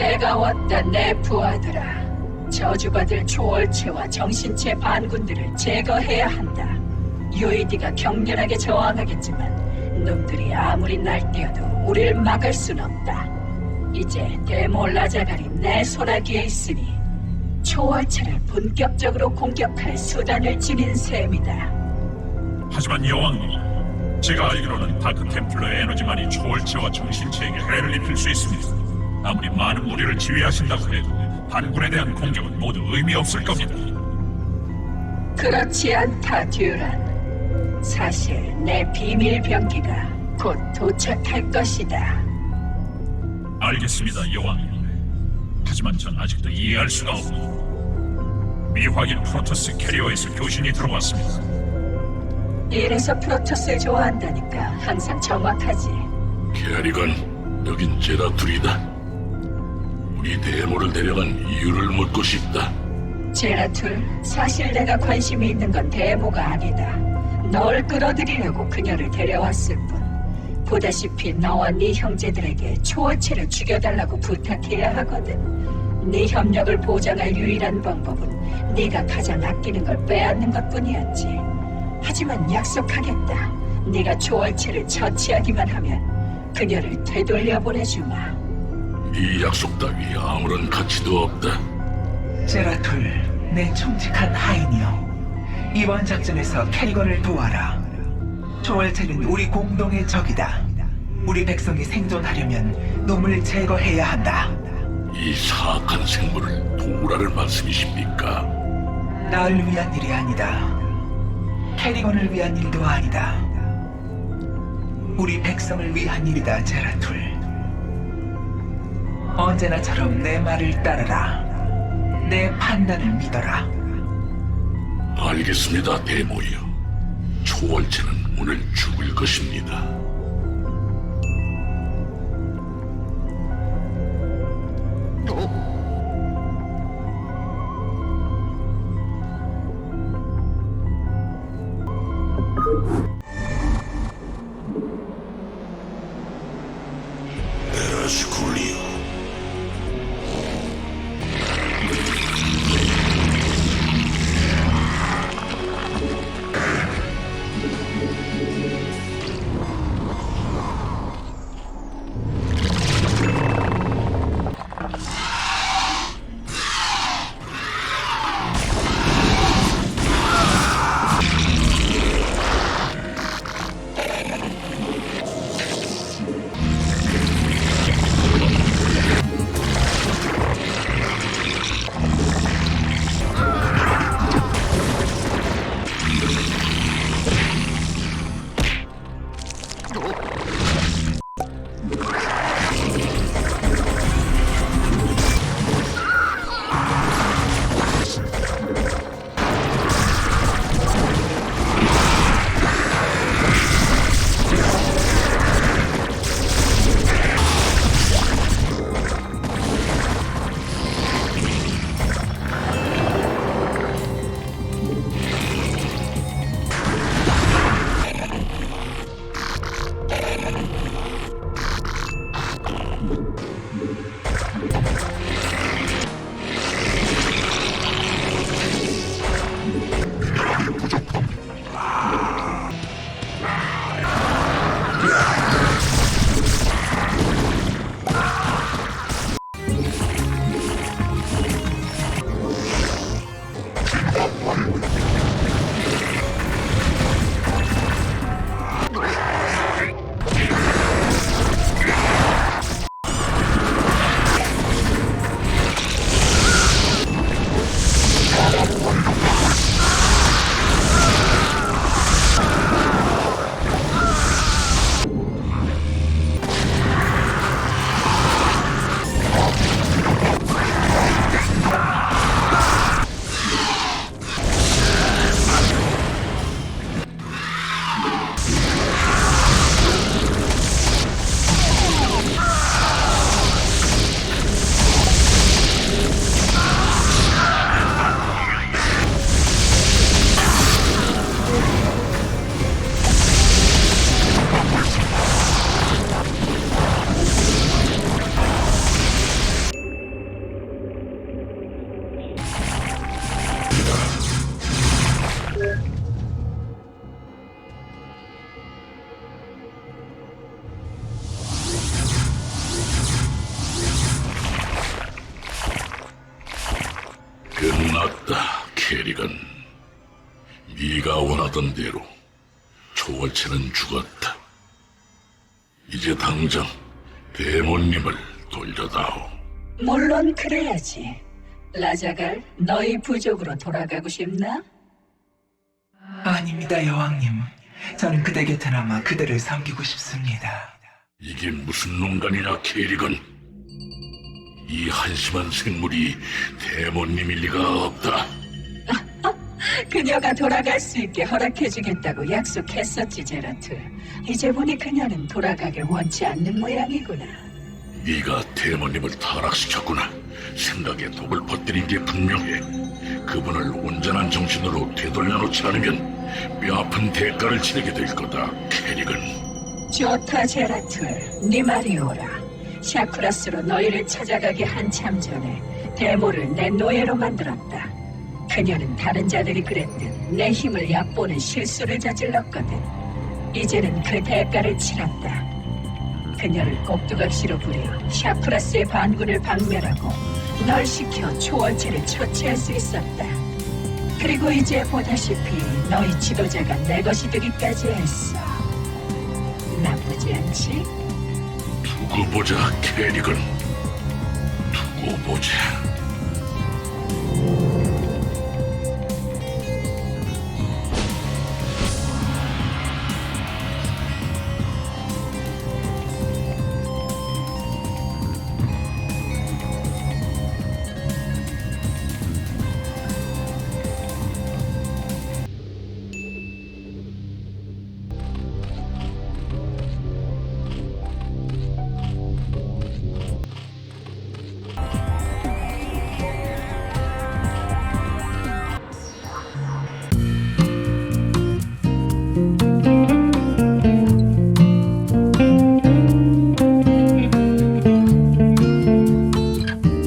때가 왔다 내 부하들아 저주받을 초월체와 정신체 반군들을 제거해야 한다. 유이디가 격렬하게 저항하겠지만 놈들이 아무리 날뛰어도 우릴 막을 순 없다. 이제 데몰라자갈이 내 손아귀에 있으니 초월체를 본격적으로 공격할 수단을 지닌 셈이다. 하지만 여왕님, 제가 알기로는 다크 템플러의 에너지만이 초월체와 정신체에게 해를 입힐 수 있습니다. 아무리 많은 무리를 지휘하신다고 해도 반군에 대한 공격은 모두 의미 없을 겁니다. 그렇지 않다, 듀란. 사실 내 비밀 병기가 곧 도착할 것이다. 알겠습니다, 여왕님. 하지만 전 아직도 이해할 수가 없고 미확인 프로토스 캐리어에서 교신이 들어왔습니다. 이래서 프로토스를 좋아한다니까 항상 정확하지. 캐리건, 여긴 제라툴이다. 우리 데모를 데려간 이유를 묻고 싶다. 제라툴, 사실 내가 관심이 있는 건 데모가 아니다. 널 끌어들이려고 그녀를 데려왔을 뿐. 보다시피 너와 네 형제들에게 초월체를 죽여달라고 부탁해야 하거든. 네 협력을 보장할 유일한 방법은 네가 가장 아끼는 걸 빼앗는 것뿐이었지. 하지만 약속하겠다. 네가 초월체를 처치하기만 하면 그녀를 되돌려 보내주마. 이 약속 따위 아무런 가치도 없다. 제라툴, 내 총직한 하인이여. 이번 작전에서 캐리건을 도와라. 초월체는 우리 공동의 적이다. 우리 백성이 생존하려면 놈을 제거해야 한다. 이 사악한 생물을 도우라는 말씀이십니까? 나를 위한 일이 아니다. 캐리건을 위한 일도 아니다. 우리 백성을 위한 일이다, 제라툴. 언제나처럼 내 말을 따르라. 내 판단을 믿어라. 알겠습니다, 데모여. 초월체는 오늘 죽을 것입니다. 알았다, 캐릭은. 네가 원하던 대로 초월체는 죽었다. 이제 당장 대모님을 돌려다오. 물론 그래야지. 라자갈, 너희 부족으로 돌아가고 싶나? 아닙니다, 여왕님. 저는 그대 곁에 남아 그대를 섬기고 싶습니다. 이게 무슨 농간이냐, 캐릭은. 이 한심한 생물이 대모님일 리가 없다. 그녀가 돌아갈 수 있게 허락해주겠다고 약속했었지, 제라트. 이제 보니 그녀는 돌아가길 원치 않는 모양이구나. 네가 대모님을 타락시켰구나. 생각에 독을 퍼뜨린 게 분명해. 그분을 온전한 정신으로 되돌려놓지 않으면 뼈아픈 대가를 치르게 될 거다, 캐릭은. 좋다, 제라트. 네 말이 옳아. 샤크라스로 너희를 찾아가기 한참 전에 데모를 내 노예로 만들었다. 그녀는 다른 자들이 그랬듯 내 힘을 얕보는 실수를 저질렀거든. 이제는 그 대가를 치렀다. 그녀를 꼭두각시로 부려 샤크라스의 반군을 박멸하고 널 시켜 초원체를 처치할 수 있었다. 그리고 이제 보다시피 너희 지도자가 내 것이 되기까지 했어. 나쁘지 않지? 두고 보자, 캐릭은. 두고 보자.